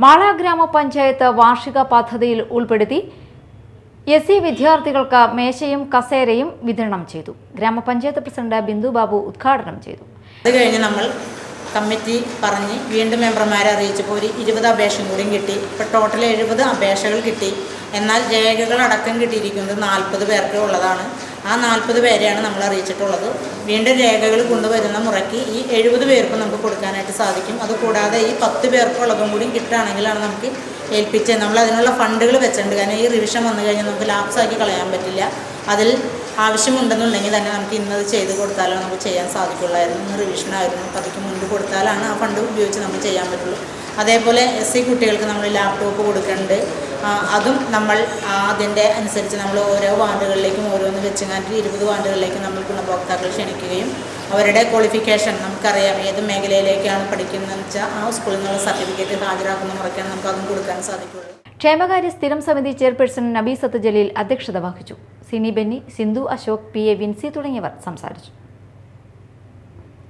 മാള ഗ്രാമപഞ്ചായത്ത് വാർഷിക പദ്ധതിയിൽ ഉൾപ്പെടുത്തി എസ് സി വിദ്യാർത്ഥികൾക്ക് മേശയും കസേരയും വിതരണം ചെയ്തു. ഗ്രാമപഞ്ചായത്ത് പ്രസിഡന്റ് ബിന്ദു ബാബു ഉദ്ഘാടനം ചെയ്തു. അത് കഴിഞ്ഞ് നമ്മൾ കമ്മിറ്റി പറഞ്ഞ് വീണ്ടും മെമ്പർമാരെ അറിയിച്ചപ്പോൾ ഒരു ഇരുപത് അപേക്ഷയും കൂടിയും കിട്ടി. ഇപ്പോൾ ടോട്ടൽ എഴുപത് അപേക്ഷകൾ കിട്ടി. എന്നാൽ രേഖകളടക്കം കിട്ടിയിരിക്കുന്നത് നാൽപ്പത് പേർക്ക് ഉള്ളതാണ്. ആ നാൽപ്പത് പേരെയാണ് നമ്മൾ അറിയിച്ചിട്ടുള്ളത്. വീണ്ടും രേഖകൾ കൊണ്ടുവരുന്ന മുറയ്ക്ക് ഈ എഴുപത് പേർക്കും നമുക്ക് കൊടുക്കാനായിട്ട് സാധിക്കും. അതുകൂടാതെ ഈ പത്ത് പേർക്കുള്ളതും കൂടി കിട്ടുകയാണെങ്കിലാണ് നമുക്ക് ഏൽപ്പിച്ചത്. നമ്മൾ അതിനുള്ള ഫണ്ടുകൾ വെച്ചിട്ടുണ്ട്. കാരണം ഈ റിവിഷൻ വന്നു കഴിഞ്ഞാൽ നമുക്ക് ലാപ്സാക്കി കളയാൻ പറ്റില്ല. അതിൽ ആവശ്യമുണ്ടെന്നുണ്ടെങ്കിൽ തന്നെ നമുക്ക് ഇന്നത് ചെയ്ത് കൊടുത്താലോ നമുക്ക് ചെയ്യാൻ സാധിക്കുള്ളായിരുന്നു. ഇന്ന് റിവിഷനായിരുന്നു അപ്പോൾ അതിക്ക് മുൻപ് കൊടുത്താലാണ് ആ ഫണ്ട് ഉപയോഗിച്ച് നമുക്ക് ചെയ്യാൻ പറ്റുള്ളൂ. അതേപോലെ എസ് സി കുട്ടികൾക്ക് നമ്മൾ ലാപ്ടോപ്പ് കൊടുക്കുന്നുണ്ട്. അതും നമ്മൾ അതിന്റെ അനുസരിച്ച് നമ്മൾ ഓരോ വാർഡുകളിലേക്കും വെച്ചങ്ങാണ്ട് ഇരുപത് വാണ്ടുകളിലേക്ക് നമ്മൾ ഗുണഭോക്താക്കൾ ക്ഷണിക്കുകയും അവരുടെ ക്വാളിഫിക്കേഷൻ നമുക്കറിയാം ഏത് മേഖലയിലേക്കാണ് പഠിക്കുന്നതെന്ന് വെച്ചാൽ ആ സ്കൂളിൽ നിന്നുള്ള സർട്ടിഫിക്കറ്റ് ഹാജരാക്കുന്ന മുറയ്ക്കാണ് നമുക്ക് അതും കൊടുക്കാൻ സാധിക്കുള്ളൂ ക്ഷേമകാര്യ സ്ഥിരം സമിതി ചെയർപേഴ്സൺ നബീസത്ത് ജലീൽ അധ്യക്ഷത വഹിച്ചു. സിനി ബെന്നി സിന്ധു അശോക് പി എ വിൻസി തുടങ്ങിയവർ സംസാരിച്ചു.